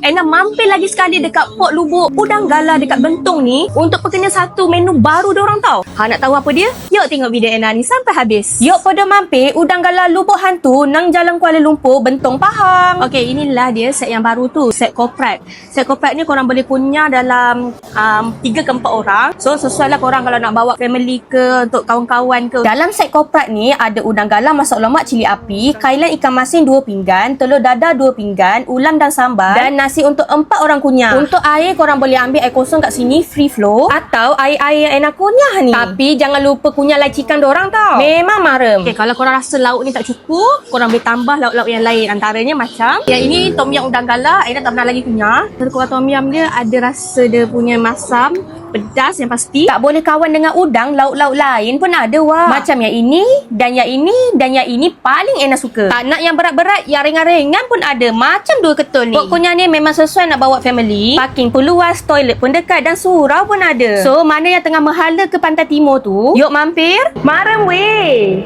Nak mampir lagi sekali dekat Port Lubuk Udang Gala dekat Bentong ni Untuk perkena satu menu baru diorang tau. Ha nak tahu apa dia? Yuk tengok video Ena ni sampai habis. Yuk pada mampir Udang Gala Lubuk Hantu Nang Jalan Kuala Lumpur Bentong Pahang. Okay inilah dia set yang baru tu Set corporate Set corporate ni korang boleh punya dalam um, 3 ke 4 orang. So sesuai lah korang kalau nak bawa family ke Untuk kawan-kawan ke. Dalam set corporate ni Ada udang galah masak lemak cili api Kailan ikan masin 2 pinggan Telur dadah 2 pinggan Ulam dan sambal Dan nasi untuk 4 orang kunyah. Untuk air korang boleh ambil air kosong kat sini Free flow. Atau air-air yang enak kunyah ni. Tapi jangan lupa kunyah lacikan dorang tau. Memang marem. Okay kalau korang rasa lauk ni tak cukup Korang boleh tambah lauk-lauk yang lain. Antaranya macam Yang ini tom yum udang galah Aina tak pernah lagi kunyah. Kuah tom yum dia Ada rasa dia punya masam Pedas yang pasti. Tak boleh kawan dengan udang Lauk-lauk lain pun ada wah Macam yang ini Dan yang ini Dan yang ini Paling enak suka. Tak nak yang berat-berat Yang ringan-ringan pun ada. Macam dua ketul ni. Pokoknya ni memang sesuai nak bawa family. Parking pun luas Toilet pun dekat Dan surau pun ada. So mana yang tengah menghala ke pantai timur tu? Yuk mampir. Marem weh